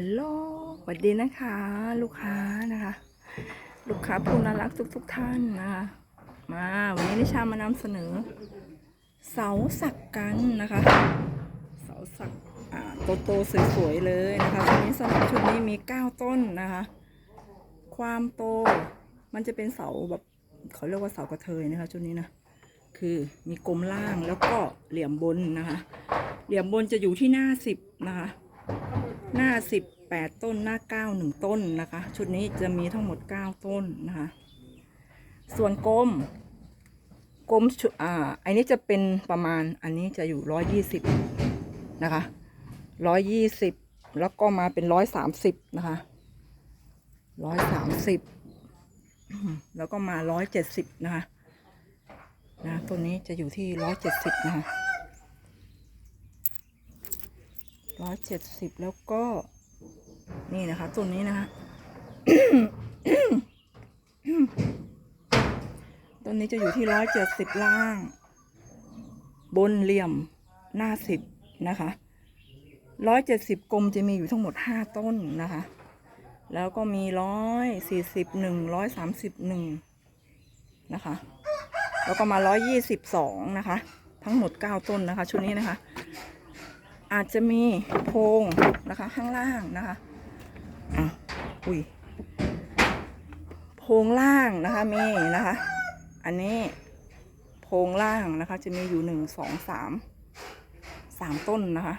ฮัลโหลสวัสดีนะคะ ลูกค้านะคะ ลูกค้าผู้น่ารักทุกทุกๆท่านนะคะ มาวันนี้นิชามานำเสนอ เสาสักกันนะคะ เสาสักอ่าโตๆสวยๆเลยนะคะชุดนี้สำหรับชุดนี้มี9ต้นนะคะ ความโตมันจะเป็นเสาแบบเขาเรียกว่าเสากระเทยนะคะชุดนี้นะคือมีกลมล่างแล้วก็เหลี่ยมบนนะคะ เหลี่ยมบนจะอยู่ที่หน้าสิบนะคะ หน้าสิบแปดต้นหน้าเก้าหนึ่งต้นนะคะ ชุดนี้จะมีทั้งหมดเก้าต้นนะคะ ส่วนกลมกลมชุดอ่าอันนี้จะเป็นประมาณอันนี้จะอยู่ร้อยยี่สิบนะคะร้อยยี่สิบแล้วก็มาเป็นร้อยสามสิบนะคะร้อยสามสิบแล้วก็มาร้อยเจ็ดสิบนะคะนะตัวนี้จะอยู่ที่ร้อยเจ็ดสิบนะคะ ร้อยเจ็ดสิบแล้วก็ นี่นะคะ ตัวนี้นะคะตัวนี้จะอยู่ที่ร้อยเจ็ดสิบล่าง บนเหลี่ยมหน้าสิบนะคะร้อยเจ็ดสิบกลมจะมีอยู่ทั้งหมดห้าต้นนะคะ แล้วก็มีร้อยสี่สิบหนึ่งร้อยสามสิบหนึ่งนะคะ แล้วก็มาร้อยยี่สิบสองนะคะ ทั้งหมดเก้าต้นนะคะ ชุดนี้นะคะ อาจจะมีโพรงนะคะข้างล่างนะคะอะอุ้ยโพรงล่างนะคะมีนะคะ อันนี้โพรงล่างนะคะ จะมีอยู่หนึ่งสองสามสามต้นนะคะ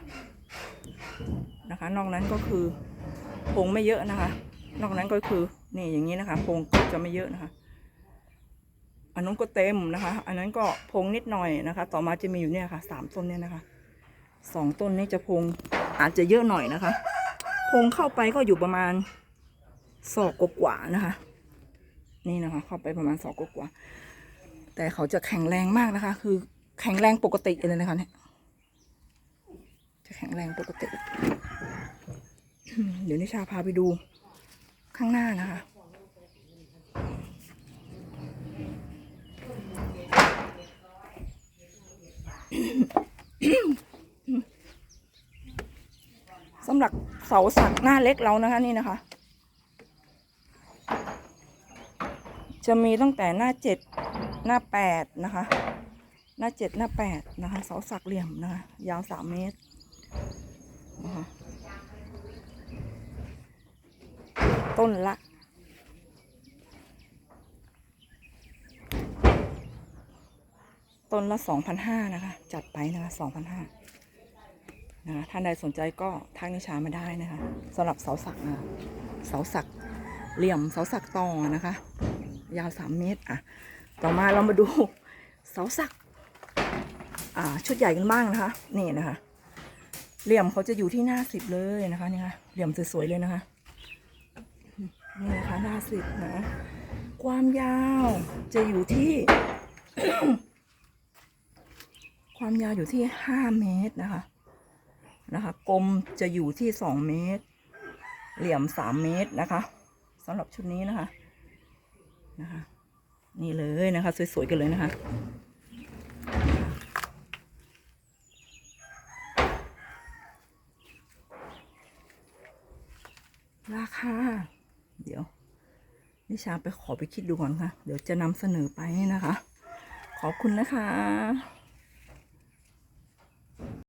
นะคะ นอกนั้นก็คือโพรงไม่เยอะนะคะ นอกนั้นก็คือนี่อย่างนี้นะคะโพรงจะไม่เยอะนะคะ อันนั้นก็เต็มนะคะ อันนั้นก็โพรงนิดหน่อยนะคะ ต่อมาจะมีอยู่เนี่ยค่ะสามต้นเนี่ยนะคะ สองต้นนี้จะพงอาจจะเยอะหน่อยนะคะ พงเข้าไปก็อยู่ประมาณศอกกว่านะคะ นี่นะคะ เข้าไปประมาณศอกกว่า แต่เขาจะแข็งแรงมากนะคะ คือแข็งแรงปกติเลยนะคะเนี่ยจะแข็งแรงปกติ เดี๋ยวนิชาพาไปดูข้างหน้านะคะ สำหรับเสาสักหน้าเล็กเรานะคะนี่นะคะ จะมีตั้งแต่หน้าเจ็ดหน้าแปดนะคะ หน้าเจ็ดหน้าแปดนะคะเสาสักเหลี่ยมนะคะยาวสามเมตรนะคะต้นละต้นละสองพันห้านะคะ จัดไปนะคะสองพันห้า นะคะท่านใดสนใจก็ทักนิชามาได้นะคะสำหรับเสาสักนะเสาสักเหลี่ยมเสาสักตองนะคะ ยาวสามเมตรอะต่อมาเรามาดูเสาสักอ่าชุดใหญ่กันบ้างนะคะนี่นะคะ เหลี่ยมเขาจะอยู่ที่หน้าสิบเลยนะคะนี่ค่ะเหลี่ยมสวยๆเลยนะคะนี่นะคะหน้าสิบนะความยาวจะอยู่ที่ ความยาวอยู่ที่ห้าเมตรนะคะ นะคะกลมจะอยู่ที่สองเมตร เหลี่ยมสามเมตรนะคะสำหรับชุดนี้นะคะนะคะนี่เลยนะคะ สวยๆกันเลยนะคะราคาเดี๋ยว นิชาไปขอไปคิดดูก่อนค่ะ เดี๋ยวจะนำเสนอไปนะคะ ขอบคุณนะคะ